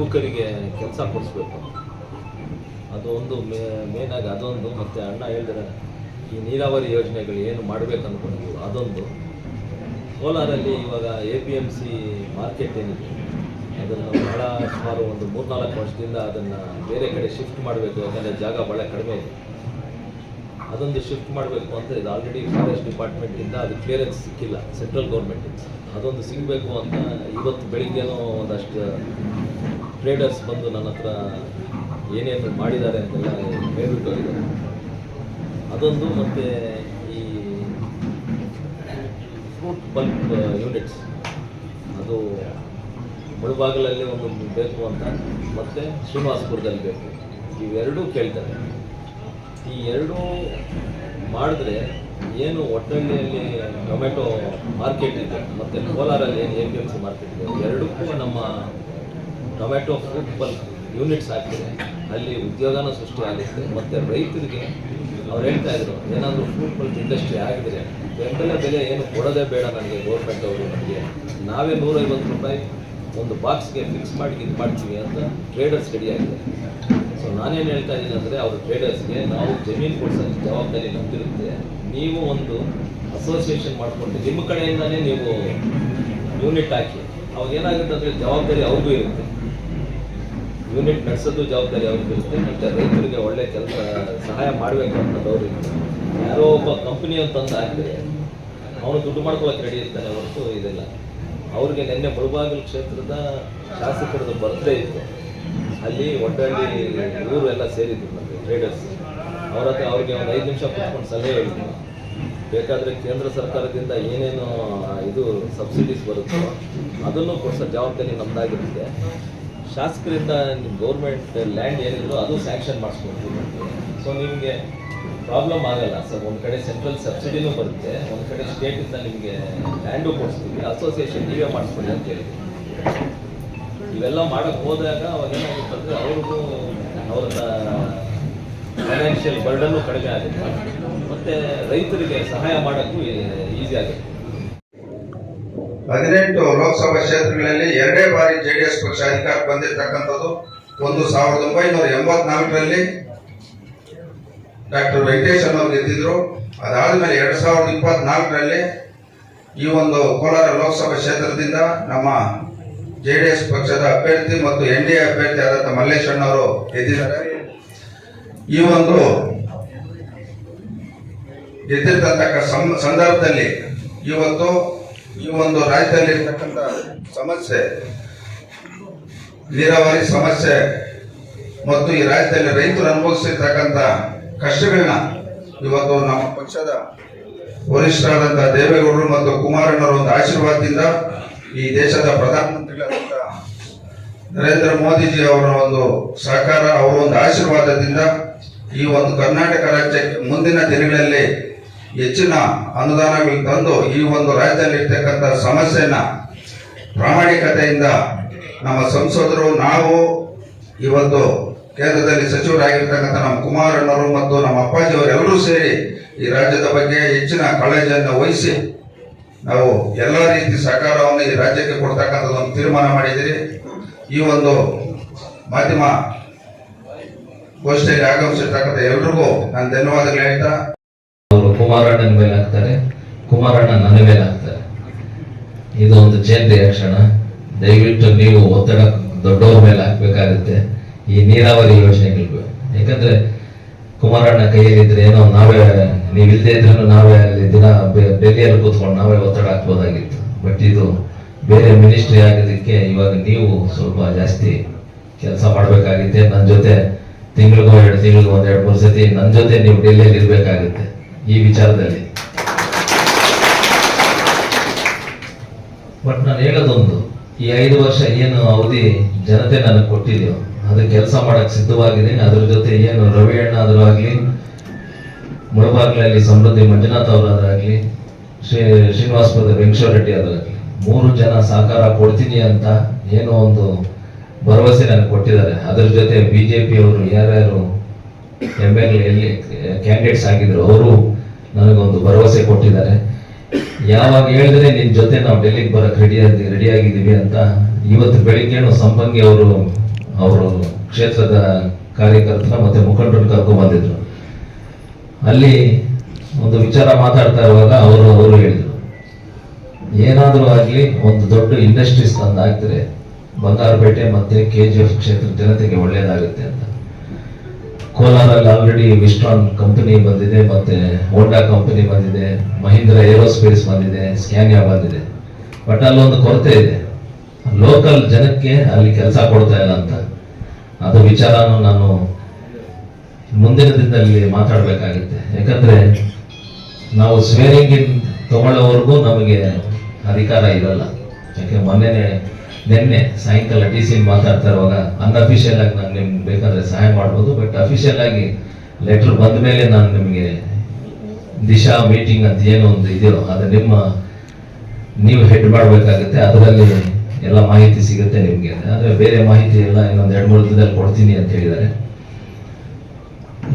ಯುವಕರಿಗೆ ಕೆಲಸ ಕೊಡಿಸ್ಬೇಕು. ಅದು ಒಂದು ಮೇ, ಮೇನಾಗಿ ಅದೊಂದು, ಮತ್ತು ಅಣ್ಣ ಹೇಳಿದ್ರೆ ಈ ನೀರಾವರಿ ಯೋಜನೆಗಳು ಏನು ಮಾಡಬೇಕು ಅಂದ್ಕೊಂಡಿದ್ದೀವಿ ಅದೊಂದು. ಕೋಲಾರಲ್ಲಿ ಇವಾಗ A P M C market ಏನಿದೆ, ಅದನ್ನು ಭಾಳ ಸುಮಾರು ಒಂದು ಮೂರ್ನಾಲ್ಕು ವರ್ಷದಿಂದ ಅದನ್ನು ಬೇರೆ ಕಡೆ ಶಿಫ್ಟ್ ಮಾಡಬೇಕು, ಯಾಕಂದರೆ ಜಾಗ ಭಾಳ ಕಡಿಮೆ ಇದೆ. ಅದೊಂದು ಶಿಫ್ಟ್ ಮಾಡಬೇಕು ಅಂತ ಇದು ಆಲ್ರೆಡಿ ಫಾರೆಸ್ಟ್ ಡಿಪಾರ್ಟ್ಮೆಂಟಿಂದ ಅದು ಕ್ಲಿಯರೆನ್ಸ್ ಸಿಕ್ಕಿಲ್ಲ ಸೆಂಟ್ರಲ್ ಗೌರ್ಮೆಂಟಿಂದ ಅದೊಂದು ಸಿಗಬೇಕು ಅಂತ ಇವತ್ತು ಬೆಳಿಗ್ಗೆನೂ ಒಂದಷ್ಟು ಟ್ರೇಡರ್ಸ್ ಬಂದು ನನ್ನ ಹತ್ರ ಏನೇನು ಮಾಡಿದ್ದಾರೆ ಅಂತೆಲ್ಲ ಹೇಳ್ಬಿಟ್ಟು ಅದೊಂದು ಮತ್ತು ಈ ಫ್ರೂಟ್ ಬಲ್ಪ್ ಯೂನಿಟ್ಸ್ ಅದು ಮುಳುಬಾಗಿಲಲ್ಲಿ ಒಂದು ಬೇಕು ಅಂತ, ಮತ್ತು ಶ್ರೀನಿವಾಸಪುರದಲ್ಲಿ ಬೇಕು. ಇವೆರಡೂ ಕೇಳ್ತಾರೆ. ಈ ಎರಡೂ ಮಾಡಿದ್ರೆ ಏನು ಒಟ್ಟಳ್ಳಿಯಲ್ಲಿ ಟೊಮೆಟೊ ಮಾರ್ಕೆಟ್ ಇದೆ, ಮತ್ತು ಕೋಲಾರಲ್ಲಿ ಏನು A P M C market ಇದೆ, ಎರಡಕ್ಕೂ ನಮ್ಮ ಟೊಮೆಟೊ ಬಲ್ಕ್ ಯೂನಿಟ್ಸ್ ಹಾಕಿದೆ ಅಲ್ಲಿ ಉದ್ಯೋಗನೂ ಸೃಷ್ಟಿ ಆಗುತ್ತೆ. ಮತ್ತು ರೈತರಿಗೆ ಅವ್ರು ಹೇಳ್ತಾ ಇದ್ರು, ಏನಾದರೂ ಫ್ರೂಟ್ ಬಲ್ಕ್ ಇಂಡಸ್ಟ್ರಿ ಆಗಿದ್ರೆ ಬೆಂಬಲ ಬೆಲೆ ಏನು ಕೊಡೋದೇ ಬೇಡ ನನಗೆ ಗೌರ್ಮೆಂಟ್ ಅವರು ನನಗೆ. ನಾವೇ ನೂರೈವತ್ತು ರೂಪಾಯಿ ಒಂದು ಬಾಕ್ಸ್ಗೆ ಫಿಕ್ಸ್ ಮಾಡಿ ಇದು ಮಾಡ್ತೀವಿ ಅಂತ ಟ್ರೇಡರ್ಸ್ ರೆಡಿ ಆಗಿದೆ. ಸೊ ನಾನೇನು ಹೇಳ್ತಾ ಇದ್ದೀನಿ ಅಂದರೆ ಅವ್ರ ಟ್ರೇಡರ್ಸ್ಗೆ ನಾವು ಜಮೀನು ಕೊಡಿಸೋ ಜವಾಬ್ದಾರಿ ನಮ್ದಿರುತ್ತೆ. ನೀವು ಒಂದು ಅಸೋಸಿಯೇಷನ್ ಮಾಡಿಕೊಂಡು ನಿಮ್ಮ ಕಡೆಯಿಂದಲೇ ನೀವು ಯೂನಿಟ್ ಹಾಕಿ. ಅವಾಗ ಏನಾಗುತ್ತೆ ಅಂದರೆ ಜವಾಬ್ದಾರಿ ಅವ್ರಿಗೂ ಇರುತ್ತೆ. ಯೂನಿಟ್ ನಡೆಸೋದು ಜವಾಬ್ದಾರಿ ಅವ್ರಿಗೆ ಇರುತ್ತೆ, ಮತ್ತು ರೈತರಿಗೆ ಒಳ್ಳೆ ಕೆಲಸ, ಸಹಾಯ ಮಾಡಬೇಕು ಅವ್ರಿಗೆ ಯಾರೋ ಒಬ್ಬ ಕಂಪ್ನಿ ಅಂತಂದು ಹಾಕಿದ್ರೆ ಅವನು ದುಡ್ಡು ಮಾಡ್ಕೊಳಕ್ಕೆ ರೆಡಿ ಇರ್ತಾನೆ ಹೊರತು ಇದೆಲ್ಲ. ಅವ್ರಿಗೆ ನಿನ್ನೆ ಮುಳುಬಾಗಿಲು ಕ್ಷೇತ್ರದ ಶಾಸಕರದ್ದು ಬರ್ತೇ ಇತ್ತು. ಅಲ್ಲಿ ಒಡ್ಡಳ್ಳಿ ಊರು ಎಲ್ಲ ಸೇರಿದ್ರು ನಮಗೆ ಟ್ರೇಡರ್ಸ್ ಅವ್ರ ಹತ್ರ ಅವ್ರಿಗೆ ಒಂದು ಐದು ನಿಮಿಷ ಕುತ್ಕೊಂಡು ಸಲಹೆ ಹೇಳಿದ್ರು. ಬೇಕಾದರೆ ಕೇಂದ್ರ ಸರ್ಕಾರದಿಂದ ಏನೇನು ಇದು ಸಬ್ಸಿಡೀಸ್ ಬರುತ್ತೋ, ಅದನ್ನು ಕೊಡಿಸೋ ಜವಾಬ್ದಾರಿ ನಮ್ಮದಾಗಿರುತ್ತೆ ಶಾಸಕರಿಂದ ಗೌರ್ಮೆಂಟ್ ಲ್ಯಾಂಡ್ ಏನಿದ್ರು ಅದು ಸ್ಯಾಂಕ್ಷನ್ ಮಾಡಿಸ್ಕೊಡ್ತೀವಿ. ಸೊ ನಿಮಗೆ ಪ್ರಾಬ್ಲಮ್ ಆಗಲ್ಲ. ಸರ್ ಒಂದು ಕಡೆ ಸೆಂಟ್ರಲ್ ಸಬ್ಸಿಡಿನೂ ಬರುತ್ತೆ. ಒಂದು ಕಡೆ ಸ್ಟೇಟಿಂದ ನಿಮಗೆ ಲ್ಯಾಂಡು ಕೊಡಿಸ್ತೀವಿ. ಅಸೋಸಿಯೇಷನ್ ನೀವೇ ಮಾಡಿಸ್ಕೊಡಿ ಅಂತ ಹೇಳಿದ್ವಿ ಇವೆಲ್ಲ ಮಾಡಕ್ಕೆ ಹೋದಾಗ ಅವಾಗ ಏನಾಗುತ್ತೆ ಅಂದರೆ ಅವ್ರಿಗೂ ಅವರ ಫೈನಾನ್ಷಿಯಲ್ ಬರ್ಡನ್ನು ಕಡಿಮೆ ಆಗುತ್ತೆ. ಮತ್ತು ರೈತರಿಗೆ ಸಹಾಯ ಮಾಡೋಕ್ಕೂ ಈಸಿ ಆಗುತ್ತೆ. ಹದಿನೆಂಟು ಲೋಕಸಭಾ ಕ್ಷೇತ್ರಗಳಲ್ಲಿ ಎರಡೇ ಬಾರಿ ಜೆಡಿಎಸ್ ಪಕ್ಷ ಅಧಿಕಾರಕ್ಕೆ ಬಂದಿರತಕ್ಕಂಥದ್ದು ಒಂದು ಸಾವಿರದ ಒಂಬೈನೂರ ಎಂಬತ್ನಾಲ್ಕರಲ್ಲಿ ಡಾಕ್ಟರ್ ವೆಂಕಟೇಶ್ ಅವರು ಗೆದ್ದಿದ್ರು. ಅದಾದ್ಮೇಲೆ ಎರಡ್ ಸಾವಿರದ ಇಪ್ಪತ್ನಾಲ್ಕರಲ್ಲಿ ಈ ಒಂದು ಕೋಲಾರ ಲೋಕಸಭಾ ಕ್ಷೇತ್ರದಿಂದ ನಮ್ಮ ಜೆ ಡಿ ಎಸ್ ಪಕ್ಷದ ಅಭ್ಯರ್ಥಿ ಮತ್ತು ಎನ್ ಡಿ ಎ ಅಭ್ಯರ್ಥಿ ಆದಂತ ಮಲ್ಲೇಶಣ್ಣವರು ಗೆದ್ದಿದ್ದಾರೆ. ಈ ಒಂದು ಗೆದ್ದಿರ್ತಕ್ಕ ಸಂದರ್ಭದಲ್ಲಿ ಇವತ್ತು ಈ ಒಂದು ರಾಜ್ಯದಲ್ಲಿ ಇರ್ತಕ್ಕಂಥ ಸಮಸ್ಯೆ, ನೀರಾವರಿ ಸಮಸ್ಯೆ ಮತ್ತು ಈ ರಾಜ್ಯದಲ್ಲಿ ರೈತರು ಅನುಭವಿಸಿರ್ತಕ್ಕಂಥ ಕಷ್ಟಗಳನ್ನ ಇವತ್ತು ನಮ್ಮ ಪಕ್ಷದ ವರಿಷ್ಠರಾದಂತಹ ದೇವೇಗೌಡರು ಮತ್ತು ಕುಮಾರಣ್ಣವರ ಒಂದು ಆಶೀರ್ವಾದದಿಂದ ಈ ದೇಶದ ಪ್ರಧಾನಮಂತ್ರಿಗಳಾದಂತಹ ನರೇಂದ್ರ ಮೋದಿಜಿ ಅವರ ಒಂದು ಸಹಕಾರ, ಅವರ ಒಂದು ಆಶೀರ್ವಾದದಿಂದ ಈ ಒಂದು ಕರ್ನಾಟಕ ರಾಜ್ಯಕ್ಕೆ ಮುಂದಿನ ದಿನಗಳಲ್ಲಿ ಹೆಚ್ಚಿನ ಅನುದಾನಗಳು ತಂದು ಈ ಒಂದು ರಾಜ್ಯದಲ್ಲಿ ಇರ್ತಕ್ಕಂಥ ಸಮಸ್ಯೆನ ಪ್ರಾಮಾಣಿಕತೆಯಿಂದ ನಮ್ಮ ಸಂಸದರು, ನಾವು ಇವತ್ತು ಕೇಂದ್ರದಲ್ಲಿ ಸಚಿವರಾಗಿರ್ತಕ್ಕಂಥ ನಮ್ಮ ಕುಮಾರಣ್ಣವರು ಮತ್ತು ನಮ್ಮ ಅಪ್ಪಾಜಿಯವರು ಎಲ್ಲರೂ ಸೇರಿ ಈ ರಾಜ್ಯದ ಬಗ್ಗೆ ಹೆಚ್ಚಿನ ಕಾಳಜಿಯನ್ನು ವಹಿಸಿ ನಾವು ಎಲ್ಲ ರೀತಿ ಸಹಕಾರವನ್ನು ಈ ರಾಜ್ಯಕ್ಕೆ ಕೊಡ್ತಕ್ಕಂಥದ್ದೊಂದು ತೀರ್ಮಾನ ಮಾಡಿದ್ದೀರಿ. ಈ ಒಂದು ಮಾಧ್ಯಮ ಗೋಷ್ಠಿಯಲ್ಲಿ ಆಗಮಿಸಿರ್ತಕ್ಕಂಥ ಎಲ್ರಿಗೂ ನಾನು ಧನ್ಯವಾದಗಳು ಹೇಳ್ತಾ ಅವರು ಕುಮಾರಣ್ಣನ ಮೇಲೆ ಹಾಕ್ತಾರೆ ಕುಮಾರಣ್ಣ ನನ್ನ ಮೇಲೆ ಹಾಕ್ತಾರೆ ಇದು ಒಂದು ಚೈನ್ ರಿಯಾಕ್ಷನ್ ದಯವಿಟ್ಟು ನೀವು ಒತ್ತಡ ದೊಡ್ಡವ್ರ ಮೇಲೆ ಹಾಕ್ಬೇಕಾಗುತ್ತೆ. ಈ ನೀರಾವರಿ ಯೋಜನೆಗಳಿಗೆ. ಯಾಕಂದ್ರೆ ಕುಮಾರಣ್ಣ ಕೈಯಲ್ಲಿದ್ರೆ ಏನೋ ನಾವೇ ನೀವು ಇಲ್ಲದೆ ಇದ್ರೂ ನಾವೇ ಅಲ್ಲಿ ದಿನ ಡೆಲ್ಲಿಯಲ್ಲಿ ಕೂತ್ಕೊಂಡು ನಾವೇ ಒತ್ತಡ ಹಾಕ್ಬೋದಾಗಿತ್ತು. ಬಟ್ ಇದು ಬೇರೆ ಮಿನಿಸ್ಟ್ರಿ ಆಗೋದಕ್ಕೆ ಇವಾಗ ನೀವು ಸ್ವಲ್ಪ ಜಾಸ್ತಿ ಕೆಲಸ ಮಾಡಬೇಕಾಗಿದೆ ನನ್ನ ಜೊತೆ ತಿಂಗಳಿಗೂ, ಎರಡು ತಿಂಗಳಿಗೂ, ಒಂದೆರಡು ಎರಡು ಮೂರು ಸತಿ ನನ್ನ ಜೊತೆ ನೀವು ಡೆಲ್ಲಿಯಲ್ಲಿ ಇರಬೇಕಾಗುತ್ತೆ ಈ ವಿಚಾರದಲ್ಲಿ. ಬಟ್ ನಾನು ಹೇಳೋದೊಂದು, ಈ ಐದು ವರ್ಷ ಏನು ಅವಧಿ ಜನತೆ ನನಗೆ ಕೊಟ್ಟಿದೆಯೋ, ಅದು ಕೆಲಸ ಮಾಡಕ್ಕೆ ಸಿದ್ಧವಾಗಿದ್ದೀನಿ ಅದ್ರ ಜೊತೆ ಏನು ರವಿ ಅಣ್ಣ ಆದ್ರೂ ಆಗ್ಲಿ, ಮುಳಬಾಗ್ಲಲ್ಲಿ ಸಮೃದ್ಧಿ ಮಂಜುನಾಥ್ ಅವರಾದ್ರಾಗ್ಲಿ ಶ್ರೀ ಶ್ರೀನಿವಾಸಪುರದ ವೆಂಕಟೇಶ್ವರ ರೆಡ್ಡಿ ಮೂರು ಜನ ಸಹಕಾರ ಕೊಡ್ತೀನಿ ಅಂತ ಏನೋ ಒಂದು ಭರವಸೆ ನನಗೆ ಕೊಟ್ಟಿದ್ದಾರೆ. ಅದ್ರ ಜೊತೆ ಬಿಜೆಪಿ ಅವರು ಯಾರ್ಯಾರು ಎಂ ಎಲ್ ಎಲ್ಲಿ ಕ್ಯಾಂಡಿಡೇಟ್ಸ್ ಆಗಿದ್ರು, ಅವರು ನನಗೊಂದು ಭರವಸೆ ಕೊಟ್ಟಿದ್ದಾರೆ. ಯಾವಾಗ ಹೇಳಿದ್ರೆ ನಿನ್ ಜೊತೆ ನಾವು ಡೆಲ್ಲಿಗೆ ಬರಕ್ ರೆಡಿ ರೆಡಿ ಆಗಿದ್ದೀವಿ ಅಂತ ಇವತ್ತು ಬೆಳಿಗ್ಗೆನೂ ಸಂಪಂಗಿ ಅವರು ಅವರು ಕ್ಷೇತ್ರದ ಕಾರ್ಯಕರ್ತರ ಮತ್ತೆ ಮುಖಂಡರು ಕರ್ಕೊಂಡು ಬಂದಿದ್ರು. ಅಲ್ಲಿ ಒಂದು ವಿಚಾರ ಮಾತಾಡ್ತಾ ಇರುವಾಗ ಅವರು ಅವರು ಹೇಳಿದ್ರು. ಏನಾದರೂ ಆಗಲಿ ಒಂದು ದೊಡ್ಡ ಇಂಡಸ್ಟ್ರೀಸ್ ತಂದು ಬಂಗಾರಪೇಟೆ ಮತ್ತೆ ಕೆ ಜಿ ಎಫ್ ಕ್ಷೇತ್ರದ ಜನತೆಗೆ ಒಳ್ಳೆಯದಾಗುತ್ತೆ ಅಂತ. ಕೋಲಾರಲ್ಲಿ ಆಲ್ರೆಡಿ ವಿಸ್ಟ್ರಾನ್ ಕಂಪನಿ ಬಂದಿದೆ, ಮತ್ತೆ ಹೋಂಡಾ ಕಂಪನಿ ಬಂದಿದೆ ಮಹೀಂದ್ರ ಏರೋಸ್ಪೇಸ್ ಬಂದಿದೆ ಸ್ಕ್ಯಾನಿಯಾ ಬಂದಿದೆ. ಬಟ್ ಅಲ್ಲೊಂದು ಕೊರತೆ ಇದೆ. ಲೋಕಲ್ ಜನಕ್ಕೆ ಅಲ್ಲಿ ಕೆಲಸ ಕೊಡ್ತಾ ಇಲ್ಲ ಅಂತ. ಅದು ವಿಚಾರನೂ ನಾನು ಮುಂದಿನ ದಿನದಲ್ಲಿ ಮಾತಾಡಬೇಕಾಗುತ್ತೆ. ಯಾಕಂದ್ರೆ ನಾವು ಸ್ವೇರಿಂಗ್ ಇನ್ ತಗೊಳ್ಳೋವರೆಗೂ ನಮಗೆ ಅಧಿಕಾರ ಇರಲ್ಲ. ಯಾಕೆ ಮೊನ್ನೆನೆ ನಿನ್ನೆ ಸಾಯಂಕಾಲ ಟಿ ಸಿ ಮಾತಾಡ್ತಾ ಇರುವಾಗ ಅನ್ಅಫಿಷಿಯಲ್ ಆಗಿ ನಾನು ನಿಮ್ಗೆ ಬೇಕಾದ್ರೆ ಸಹಾಯ ಮಾಡ್ಬೋದು ಬಟ್ ಅಫಿಷಿಯಲ್ ಆಗಿ ಲೆಟರ್ ಬಂದ ಮೇಲೆ ನಾನು ನಿಮಗೆ ದಿಶಾ ಮೀಟಿಂಗ್ ಅಂತ ಏನೋ ಒಂದು ಇದೆಯೋ, ಅದು ನಿಮ್ಮ ನೀವು ಹೆಡ್ ಮಾಡಬೇಕಾಗುತ್ತೆ, ಅದರಲ್ಲಿ ಎಲ್ಲ ಮಾಹಿತಿ ಸಿಗುತ್ತೆ ನಿಮಗೆ. ಆದರೆ ಬೇರೆ ಮಾಹಿತಿ ಎಲ್ಲ ಇನ್ನೊಂದು ಎರಡು ಮೂರು ದಿನದಲ್ಲಿ ಕೊಡ್ತೀನಿ ಅಂತ ಹೇಳಿದ್ದಾರೆ.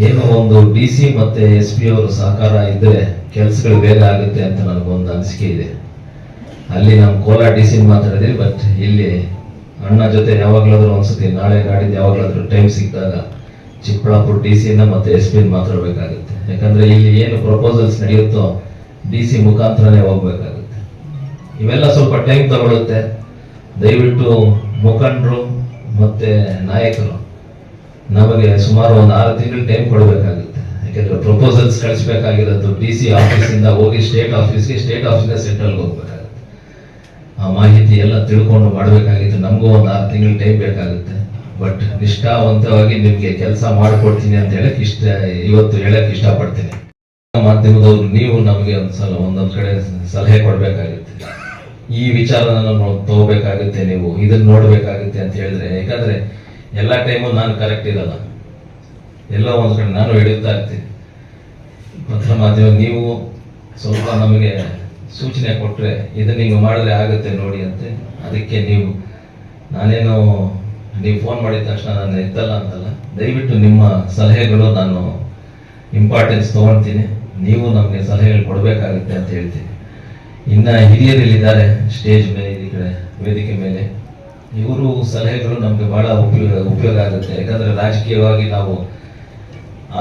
ಏನೋ ಒಂದು ಡಿ ಸಿ ಮತ್ತು ಎಸ್ ಪಿ ಅವರು ಸಹಕಾರ ಇದ್ದರೆ ಕೆಲಸಗಳು ಬೇಗ ಆಗುತ್ತೆ ಅಂತ ನನಗೊಂದು ಅನಿಸಿಕೆ ಇದೆ. ಅಲ್ಲಿ ನಾವು ಕೋಲಾರ ಡಿ ಸಿ ಮಾತಾಡಿದ್ವಿ ಬಟ್ ಇಲ್ಲಿ ಅಣ್ಣ ಜೊತೆ ಯಾವಾಗಲಾದ್ರೂ ಒಂದ್ಸತಿ ನಾಳೆ ನಾಡಿದ್ದು ಯಾವಾಗಲಾದರೂ ಟೈಮ್ ಸಿಕ್ಕಿದಾಗ ಚಿಕ್ಕಬಳ್ಳಾಪುರ ಡಿ ಸಿಯಿಂದ ಮತ್ತೆ ಎಸ್ ಪಿ ಮಾತಾಡಬೇಕಾಗುತ್ತೆ. ಯಾಕಂದ್ರೆ ಇಲ್ಲಿ ಏನು ಪ್ರಪೋಸಲ್ಸ್ ನಡೆಯುತ್ತೋ ಡಿ ಸಿ ಮುಖಾಂತರನೇ ಹೋಗ್ಬೇಕಾಗುತ್ತೆ. ಇವೆಲ್ಲ ಸ್ವಲ್ಪ ಟೈಮ್ ತಗೊಳುತ್ತೆ. ದಯವಿಟ್ಟು ಮುಖಂಡರು ಮತ್ತೆ ನಾಯಕರು ನಮಗೆ ಸುಮಾರು ಒಂದು ಆರು ತಿಂಗಳು ಟೈಮ್ ಕೊಡಬೇಕಾಗುತ್ತೆ. ಯಾಕಂದ್ರೆ ಪ್ರಪೋಸಲ್ಸ್ ಕಳಿಸ್ಬೇಕಾಗಿರೋದು ಡಿ ಸಿ ಆಫೀಸಿಂದ ಹೋಗಿ ಸ್ಟೇಟ್ ಆಫೀಸ್ಗೆ ಸ್ಟೇಟ್ ಆಫೀಸಿಂದ ಸೆಂಟ್ರಲ್ಗೆ ಹೋಗ್ಬೇಕಾಗುತ್ತೆ. ಮಾಹಿತಿ ಎಲ್ಲ ತಿಳ್ಕೊಂಡು ಮಾಡಬೇಕಾಗಿತ್ತು. ನಮಗೂ ಒಂದು ಆರು ತಿಂಗಳು ಟೈಮ್ ಬೇಕಾಗುತ್ತೆ. ಬಟ್ ನಿಷ್ಠಾವಂತವಾಗಿ ನಿಮಗೆ ಕೆಲಸ ಮಾಡಿಕೊಡ್ತೀನಿ ಅಂತ ಹೇಳಕ್ ಇಷ್ಟ, ಇವತ್ತು ಹೇಳಕ್ ಇಷ್ಟಪಡ್ತೀನಿ. ಮಾಧ್ಯಮದವರು ನೀವು ನಮಗೆ ಒಂದ್ಸಲ, ಒಂದೊಂದು ಕಡೆ ಸಲಹೆ ಕೊಡ್ಬೇಕಾಗುತ್ತೆ. ಈ ವಿಚಾರನ ತಗೋಬೇಕಾಗುತ್ತೆ ನೀವು. ಇದನ್ನ ನೋಡ್ಬೇಕಾಗುತ್ತೆ ಅಂತ ಹೇಳಿದ್ರೆ, ಯಾಕಂದ್ರೆ ಎಲ್ಲಾ ಟೈಮು ನಾನು ಕರೆಕ್ಟ್ ಇರಲ್ಲ. ಎಲ್ಲ ಒಂದ್ ಕಡೆ ನಾನು ಹಿಡಿಯುತ್ತಾ ಇರ್ತೀನಿ. ಪತ್ರ ಮಾಧ್ಯಮ ನೀವು ಸ್ವಲ್ಪ ನಮಗೆ ಸೂಚನೆ ಕೊಟ್ಟರೆ ಇದನ್ನು ಹಿಂಗೆ ಮಾಡಿದ್ರೆ ಆಗುತ್ತೆ ನೋಡಿ ಅಂತೆ. ಅದಕ್ಕೆ ನೀವು, ನಾನೇನು, ನೀವು ಫೋನ್ ಮಾಡಿದ ತಕ್ಷಣ ನಾನು ಎತ್ತಲ್ಲ ಅಂತಲ್ಲ, ದಯವಿಟ್ಟು ನಿಮ್ಮ ಸಲಹೆಗಳು ನಾನು ಇಂಪಾರ್ಟೆನ್ಸ್ ತೊಗೊಳ್ತೀನಿ. ನೀವು ನಮಗೆ ಸಲಹೆಗಳು ಕೊಡಬೇಕಾಗುತ್ತೆ ಅಂತ ಹೇಳ್ತೀನಿ. ಇನ್ನು ಹಿರಿಯರಲ್ಲಿದ್ದಾರೆ ಸ್ಟೇಜ್ ಮೇಲೆ, ಈ ಕಡೆ ವೇದಿಕೆ ಮೇಲೆ. ಇವರು ಸಲಹೆಗಳು ನಮಗೆ ಬಹಳ ಉಪಯೋಗ ಉಪಯೋಗ ಆಗುತ್ತೆ. ಯಾಕಂದರೆ ರಾಜಕೀಯವಾಗಿ ನಾವು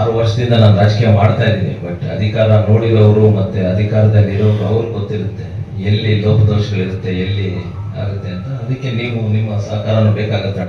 ಆರು ವರ್ಷದಿಂದ ನಾನು ರಾಜಕೀಯ ಮಾಡ್ತಾ ಇದ್ದೀನಿ. ಬಟ್ ಅಧಿಕಾರ ನೋಡಿರೋರು ಮತ್ತೆ ಅಧಿಕಾರದಲ್ಲಿ ಇರೋರು ಅವ್ರಿಗೆ ಗೊತ್ತಿರುತ್ತೆ. ಎಲ್ಲಿ ಲೋಪದೋಷಗಳಿರುತ್ತೆ ಎಲ್ಲಿ ಆಗುತ್ತೆ ಅಂತ. ಅದಕ್ಕೆ ನೀವು ನಿಮ್ಮ ಸಹಕಾರನೂ ಬೇಕಾಗುತ್ತೆ.